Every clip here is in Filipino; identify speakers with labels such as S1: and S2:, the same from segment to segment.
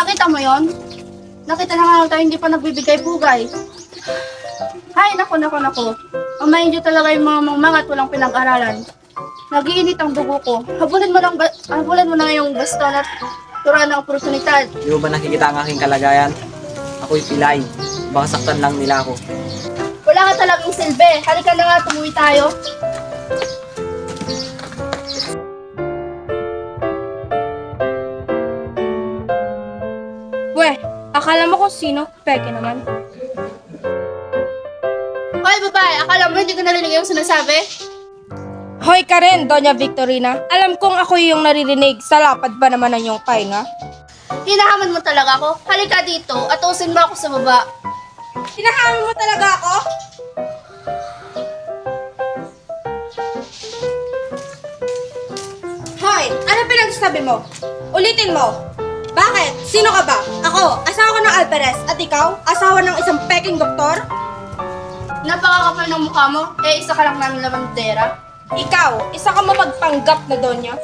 S1: Nakita mo yon? Nakita na nga tayo hindi pa nagbibigay bugay. Hay, nako, nako, nako. Amayin nyo talaga yung mga mangmang at walang pinag-aralan. Nagiinit ang dugo ko. Habulin mo lang, ba- habulin mo na yung baston at turuan ng oportunidad.
S2: Di mo ba nakikita ang aking kalagayan? Ako'y pilay. Baka saktan lang nila ako.
S1: Wala ka talagang silbi. Halika na nga, tumuwi tayo.
S3: Akala mo kung sino? Peke naman.
S1: Hoy, babae, akala mo hindi ko narinig yung sinasabi?
S3: Hoy ka rin, Doña Victorina. Alam kong ako yung naririnig. Sa lapad ba naman ang iyong pahinga?
S1: Hinahaman mo talaga ako. Halika dito at usin mo ako sa baba.
S3: Hinahamin mo talaga ako? Hoy, ano pinagsasabi mo? Ulitin mo. Bakit? Sino ka ba? Ako, asawa ko ng Alvarez. At ikaw, asawa ng isang peking doktor?
S1: Napakakapal ng mukha mo. Eh, isa ka lang namin lamandera.
S3: Ikaw, isa ka mapagpanggap na donya.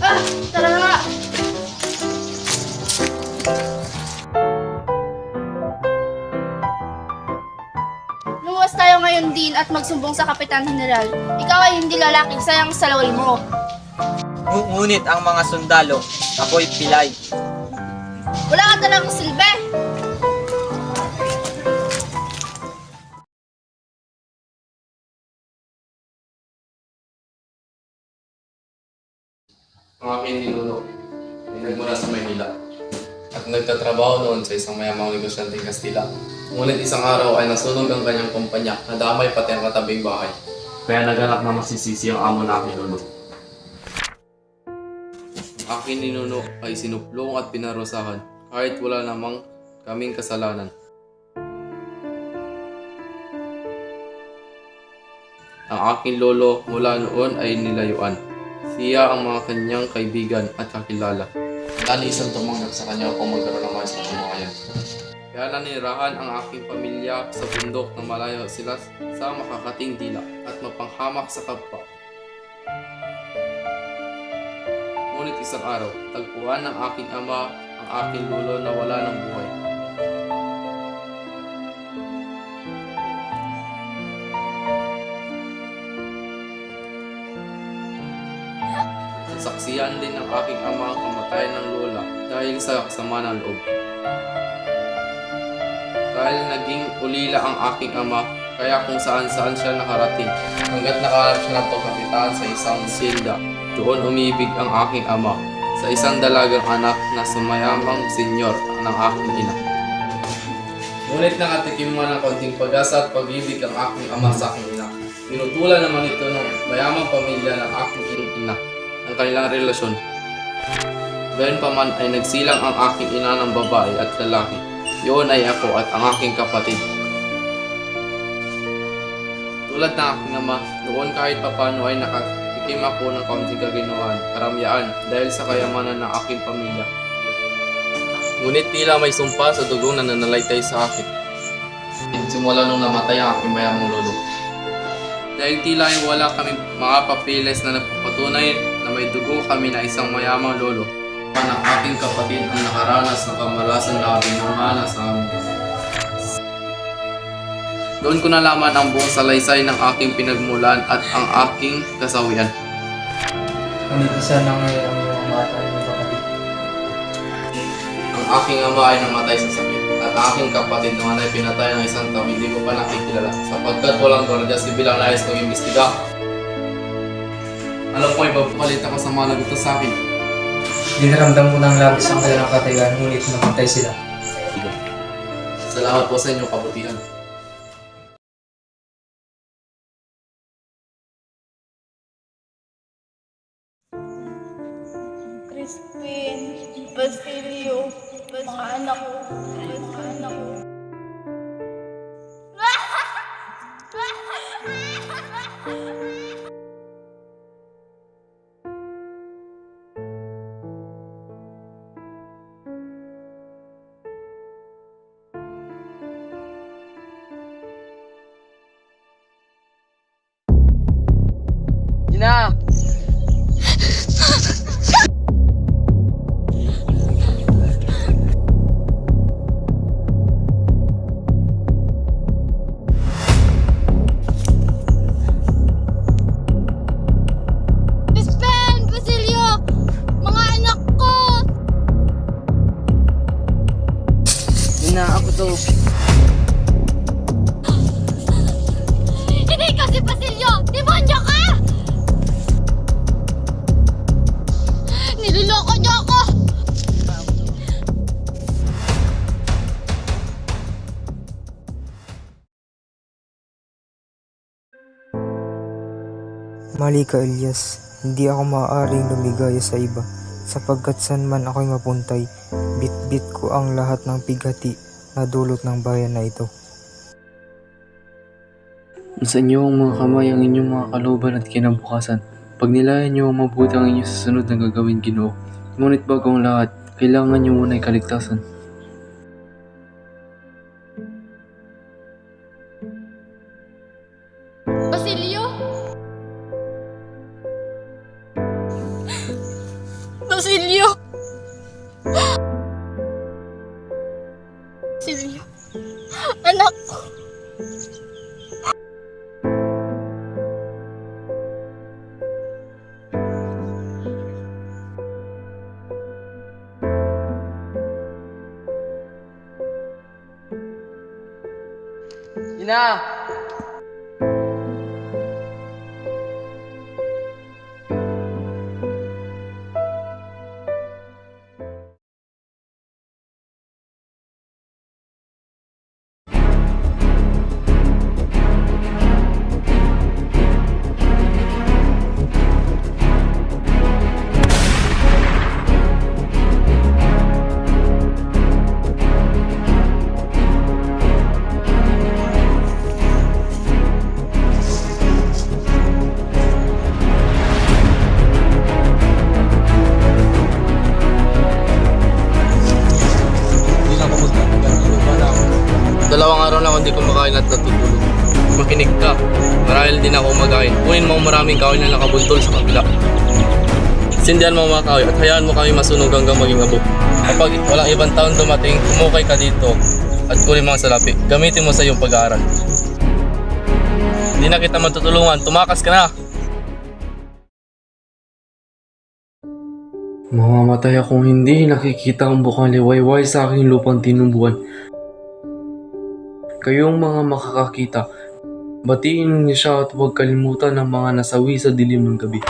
S1: Ah, tara na nga. Lumuwas tayo ngayon din at magsumbong sa Kapitan General. Ikaw ay hindi lalaki, sayang sa laway mo.
S2: Ngu- Ngunit ang mga sundalo, ako'y pilay.
S1: Wala ka talagang silbi.
S4: ang aking ninuno nagmula sa Maynila at nagtatrabaho noon sa isang mayamang negosyanteng Kastila. Ngunit isang araw ay nasunog ang kanyang kumpanya na damay pati ang katabing bahay. Kaya naganap na masisisi ang amo na aking nuno. Ang aking ninuno ay sinuplong at pinarusahan kahit wala namang kaming kasalanan. Ang aking lolo mula noon ay nilayuan. Siya ang mga kanyang kaibigan at kakilala. Nanisan tumanggap sa kanya upang magkaroon ng mais na. Kaya nanirahan ang aking pamilya sa bundok na malayo sila sa makakating dila at mapanghamak sa kapwa. Isang araw, tagpuan ng aking ama ang aking lolo na wala ng buhay. Saksiyan din ng aking ama ang kamatayan ng lola dahil sa kasama ng loob. Dahil naging ulila ang aking ama, kaya kung saan saan siya nakarating. Hanggat nakahanap siya ng pagkakitaan sa isang silda, doon umibig ang aking ama sa isang dalagang anak na sumayamang senyor ng aking ina. Ngunit nakatikim man ng konting pag-asa at pag-ibig ang aking ama sa aking ina. Pinutulan naman ito ng mayamang pamilya ng aking ina ang kanilang relasyon. Gayon pa man ay nagsilang ang aking ina ng babae at lalaki. Yun ay ako at ang aking kapatid. Tulad ng aking ama, noon kahit papano ay nakatikim ako ng kaunting kaginawaan, karamyaan dahil sa kayamanan ng aking pamilya. Ngunit tila may sumpa sa dugong na nanalaykay sa akin. Simula nung namatay ang aking mayamang lolo. Dahil tila ay wala kami mga papiles na nagpapatunay na may dugo kami na isang mayamang lolo. Ang aking kapatid ang nakaranas ng kamalasan na binamana sa amin. Doon ko nalaman ang buong salaysay ng aking pinagmulan at ang aking kasawian.
S5: Ngunit isa na ngayon ang iyong bata ng kapatid.
S4: Ang aking ama ay namatay sa sakit at ang aking kapatid naman ay pinatay ng isang tao hindi ko pa nakikilala sapagkat walang gwardiya sibil ang nais kong imbestiga. Alam ko ipapalit ako sa mga nagutos sa akin.
S5: Dinaramdam ko ng labis ang kanilang katigan, ngunit namatay sila.
S4: Salamat po sa inyong kabutihan.
S1: Mga anak ko, mga
S2: To.
S1: Hindi kasi Basilio! Demonyo ka! Niloloko niyo ako!
S6: Mali ka, Elias. Hindi ako maaaring lumigaya sa iba, sapagkat saan man ako'y mapuntay, bit-bit ko ang lahat ng pighati na dulot ng bayan na ito.
S7: Sa inyo ang mga kamay ang inyong mga kalooban at kinabukasan. Pag nilayan niyo ang mabuti ang inyong susunod na gagawin ginoo. Ngunit bago ang lahat, kailangan niyo muna ay kaligtasan.
S1: Basilio? Basilio?
S2: Ina!
S4: Marahil din ako kumakain. Kunin mo ang maraming kahoy na nakabuntol sa kabila. Sindihan mo ang mga kahoy at hayaan mo kami masunog hanggang maging abo. Kapag walang ibang taon dumating, umukay ka dito at kunin mga salapi. Gamitin mo sa iyong pag-aaral. Hindi na kita matutulungan. Tumakas ka na!
S7: Mamamatay akong hindi nakikita ang bukang liwayway sa aking lupang tinubuan. Kayong mga makakakita, batiin niyo siya at huwag kalimutan ang mga nasawi sa dilim ng gabi.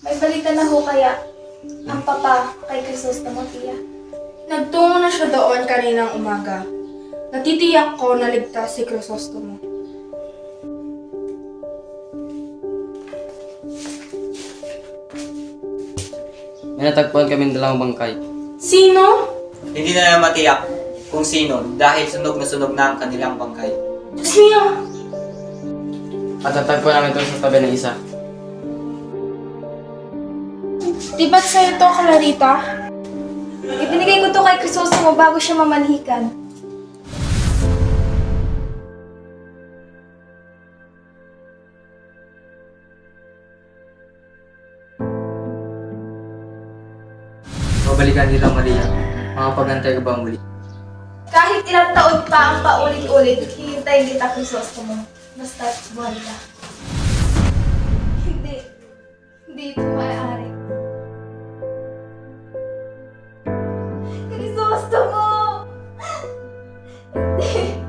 S8: May balita na ho kaya ang papa kay Crisostomo, tiya.
S3: Nagtungo na siya doon kaninang umaga. Natitiyak ko na ligtas si Crisostomo.
S2: Natagpuan kami dalawang bangkay.
S3: Sino?
S2: Hindi na lang matiyak kung sino dahil sunog na sunog na ang kanilang bangkay.
S3: Diyos niya!
S2: At natagpuan namin ito sa tabi ng isa.
S3: Di ba't sa'yo to, Clarita?
S8: Ibinigay ko to kay Crisostomo bago siya mamanhikan.
S2: Candida Maria, makapagantay ka ba muli?
S8: Kahit ilang taon pa ang paulit-ulit, hihintay kita Crisostomo. Basta buhay ka. Hindi. Hindi ito maaari. Crisostomo! Hindi.